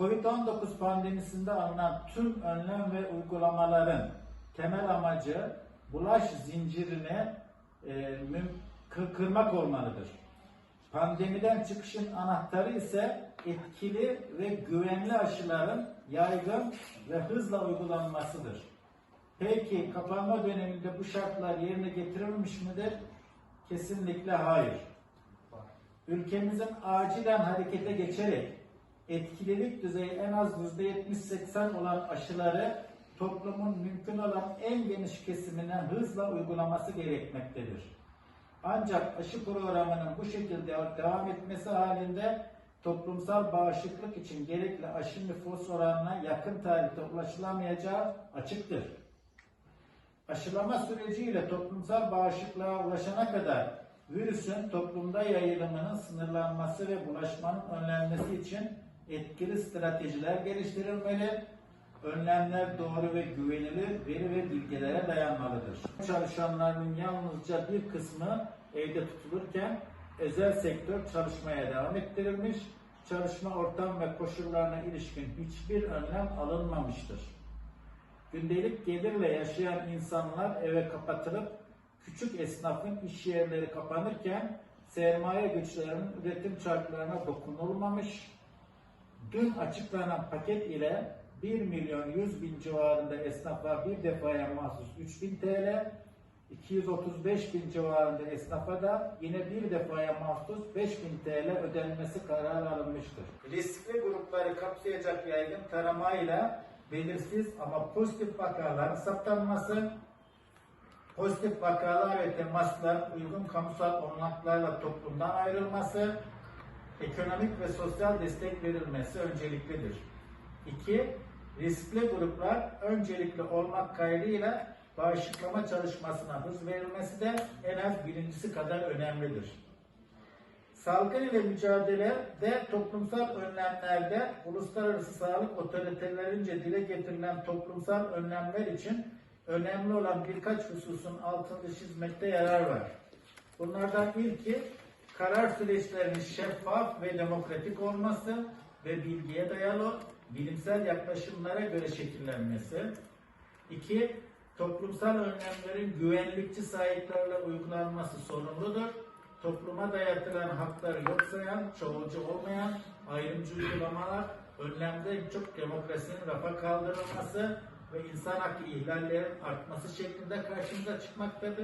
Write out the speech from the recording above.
Covid-19 pandemisinde alınan tüm önlem ve uygulamaların temel amacı bulaş zincirini e, kırmak olmalıdır. Pandemiden çıkışın anahtarı ise etkili ve güvenli aşıların yaygın ve hızla uygulanmasıdır. Peki kapanma döneminde bu şartlar yerine getirilmiş midir? Kesinlikle hayır. Ülkemizin acilen harekete geçerek etkililik düzeyi en az %70-80 olan aşıları toplumun mümkün olan en geniş kesimine hızla uygulaması gerekmektedir. Ancak aşı programının bu şekilde devam etmesi halinde toplumsal bağışıklık için gerekli aşı nüfus oranına yakın tarihte ulaşılamayacağı açıktır. Aşılama süreciyle toplumsal bağışıklığa ulaşana kadar virüsün toplumda yayılımının sınırlanması ve bulaşmanın önlenmesi için etkili stratejiler geliştirilmeli, önlemler doğru ve güvenilir veri ve bilgilere dayanmalıdır. Çalışanların yalnızca bir kısmı evde tutulurken özel sektör çalışmaya devam ettirilmiş, çalışma ortam ve koşullarına ilişkin hiçbir önlem alınmamıştır. Gündelik gelirle yaşayan insanlar eve kapatılıp küçük esnafın iş yerleri kapanırken sermaye güçlerinin üretim çarklarına dokunulmamış. Dün açıklanan paket ile 1 milyon 100 bin civarında esnafa bir defaya mahsus 3000 TL, 235 bin civarında esnafa da yine bir defaya mahsus 5000 TL ödenmesi kararı alınmıştır. Riskli grupları kapsayacak yaygın taramayla belirsiz ama pozitif vakaların saptanması, pozitif vakalar ve temaslar uygun kamusal olanaklarla toplumdan ayrılması, ekonomik ve sosyal destek verilmesi önceliklidir. 2. Riskli gruplar öncelikli olmak kaydıyla bağışıklama çalışmasına hız verilmesi de en az birincisi kadar önemlidir. Salgın ile mücadelede toplumsal önlemlerde uluslararası sağlık otoritelerince dile getirilen toplumsal önlemler için önemli olan birkaç hususun altını çizmekte yarar var. Bunlardan ilki karar süreçlerinin şeffaf ve demokratik olması ve bilgiye dayalı bilimsel yaklaşımlara göre şekillenmesi. İki, toplumsal önlemlerin güvenlikçi sahiplerle uygulanması sorumludur. Topluma dayatılan hakları yok sayan, çoğulcu olmayan ayrımcı uygulamalar, önlemde çok demokrasinin rafa kaldırılması ve insan hakkı ihlallerin artması şeklinde karşımıza çıkmaktadır.